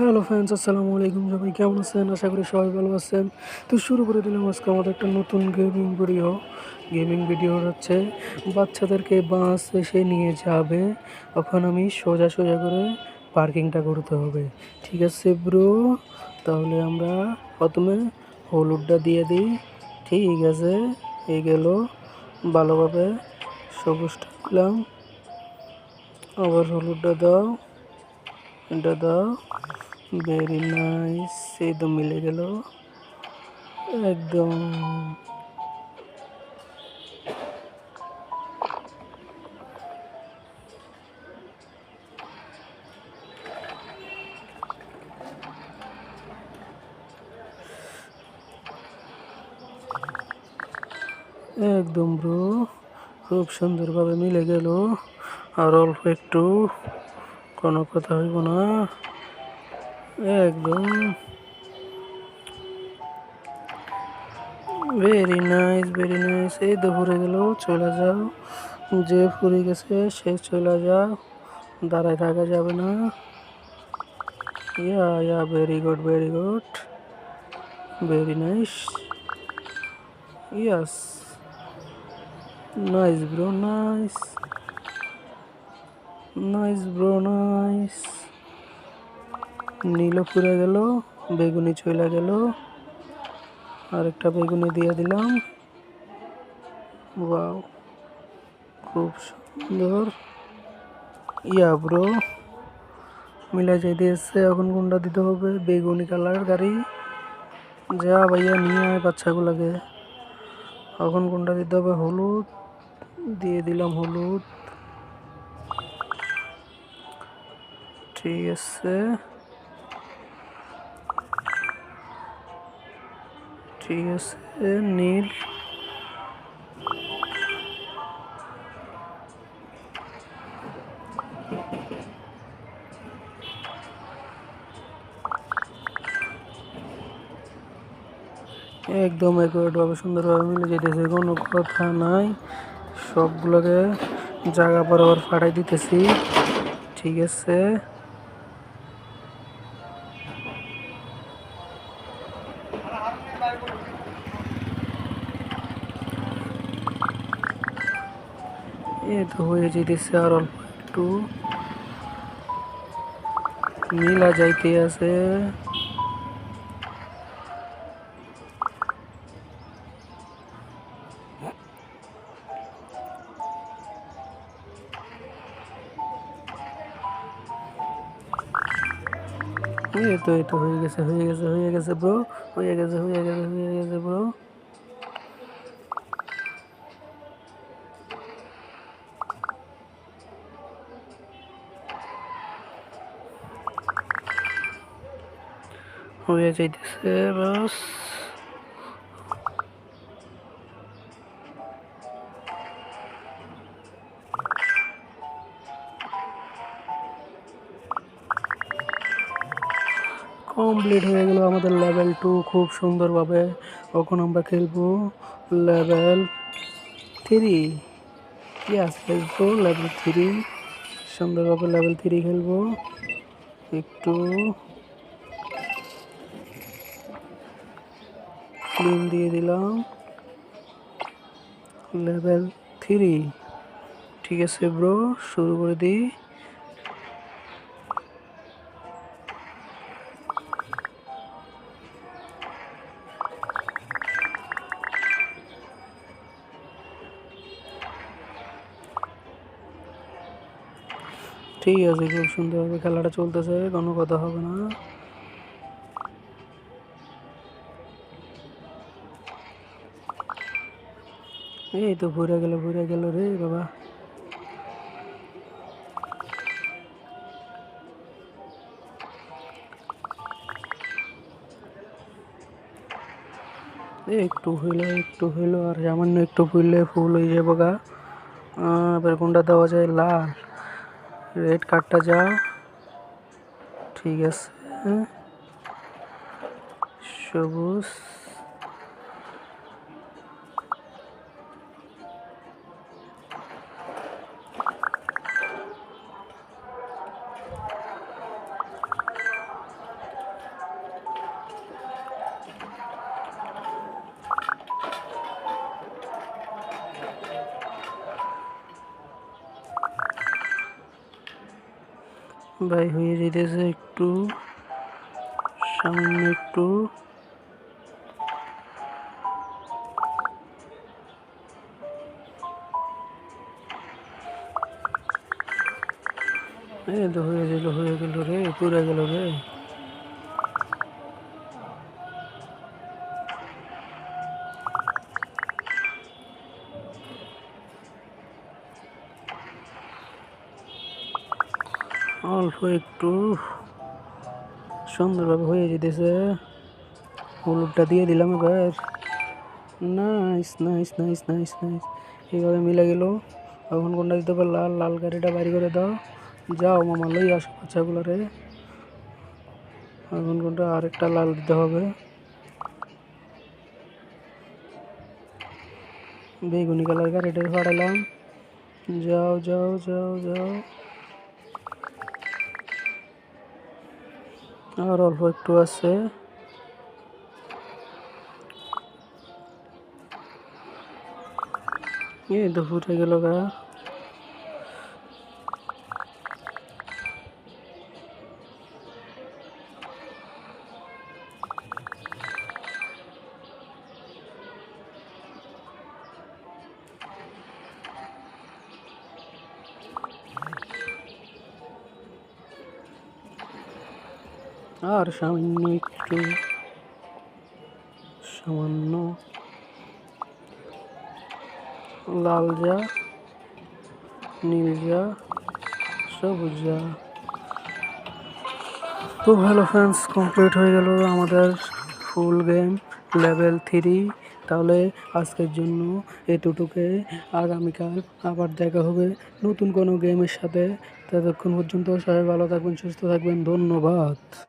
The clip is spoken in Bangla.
হ্যালো ফ্রেন্ডস আসসালামু আলাইকুম। সবাই কেমন আছেন? আশা করি সবাই ভালো আছেন। তো শুরু করে দিলাম আজকে আমাদের একটা নতুন গেমিং ভিডিও গেমিং ভিডিও হচ্ছে, বাচ্চাদেরকে বাস এসে নিয়ে যাবে। তখন আমি সোজা সোজা করে পার্কিংটা করতে হবে। ঠিক আছে ব্রো তাহলে আমরা প্রথমে হলুদটা দিয়ে দিই। ঠিক আছে, এই গেল। ভালোভাবে সবুজটা দিলাম আবার হলুদটা দাও। এটা দাও। ভেরি নাইস একদম মিলে গেল। একদম। একদম ব্রো খুব সুন্দরভাবে মিলে গেল। আর অল্প একটু। কোনো কথা হইব না। একদম। ভেরি নাইস ভেরি নাইস এই তো ফুরে গেল, চলে যাও। যে ফুরে গেছে, সে চলে যাও। দাঁড়ায় থাকা যাবে না। Yeah yeah very good very good very nice yes nice bro nice nice bro nice নীল পুরে গেল, বেগুনি চলে গেল। আরেকটা বেগুনি দিয়ে দিলাম। ওয়াও, খুব সুন্দর। ইয়া ব্রো, মিলা যাইতে এসছে এখন কোনটা দিতে হবে, বেগুনি কালার গাড়ি। যা ভাইয়া নিয়ে আয় বাচ্চাগুলোকে। এখন কোনটা দিতে হবে হলুদ, দিয়ে দিলাম হলুদ। ঠিক আছে। ঠিক আছে নীল। একদম একভাবে সুন্দরভাবে মিলে যেতেছে, কোনো কথা নাই। সবগুলোকে জায়গা বরাবর ফাটাই দিতেছি, ঠিক আছে। তো হয়ে যেতেছে আর অল্প একটু নীলা যাইতে আছে এই তো এই তো হয়ে গেছে হয়ে গেছে হয়ে গেছে ব্রো হয়ে গেছে হয়ে গেছে হয়ে গেছে ব্রো হয়ে যাইতেছে বাস কমপ্লিট হয়ে গেল আমাদের লেভেল টু খুব সুন্দরভাবে। এখন আমরা খেলব লেভেল থ্রি ইয়াস খেলব লেভেল থ্রি সুন্দরভাবে লেভেল থ্রি খেলব। একটু ক্লিন দিয়ে দিলাম। লেভেল থ্রি ঠিক আছে ব্রো শুরু করে দিই ঠিক আছে, খুব সুন্দরভাবে খেলাটা চলতেছে, কোনো কথা হবে না। এই তো ঘুরে গেল ঘুরে গেল রে বাবা। একটু হইল একটু হইল, আর সামান্য একটু ফুললে ফুল হয়ে যাব গা। এবার কোনটা দেওয়া যায়? লাল। রেড কার্ডটা যা। ঠিক আছে। সবুজ। ভাই হয়ে যেতেছে একটু সামান্য একটু। তো হয়ে গেল হয়ে গেল রে পুরা গেল রে। অল্প একটু সুন্দরভাবে হয়ে যেতেছে। হলুদটা দিয়ে দিলাম এবার। Nice nice nice nice nice এইভাবে মিলে গেল। এখন কোনটা দিতে পারো লাল লাল গাড়িটা বাড়ি করে দাও। যাও মামা লই আসো বাচ্চাগুলোরে। এখন কোনটা? আরেকটা লাল দিতে হবে। বেগুনি কালার গাড়িটা ফাড়ালাম যাও যাও যাও যাও। আর অল্প একটু আছে এই তো ফুটে গেল গা আর সামান্য একটু সামান্য লাল যা নীল যা সবুজ। যা তো হ্যালো ফ্রেন্ডস কমপ্লিট হয়ে গেল আমাদের ফুল গেম লেভেল থ্রি তাহলে আজকের জন্য এতটুকু আগামীকাল আবার দেখা হবে নতুন কোনো গেমের সাথে। ততক্ষণ পর্যন্ত সবাই ভালো থাকবেন, সুস্থ থাকবেন। ধন্যবাদ।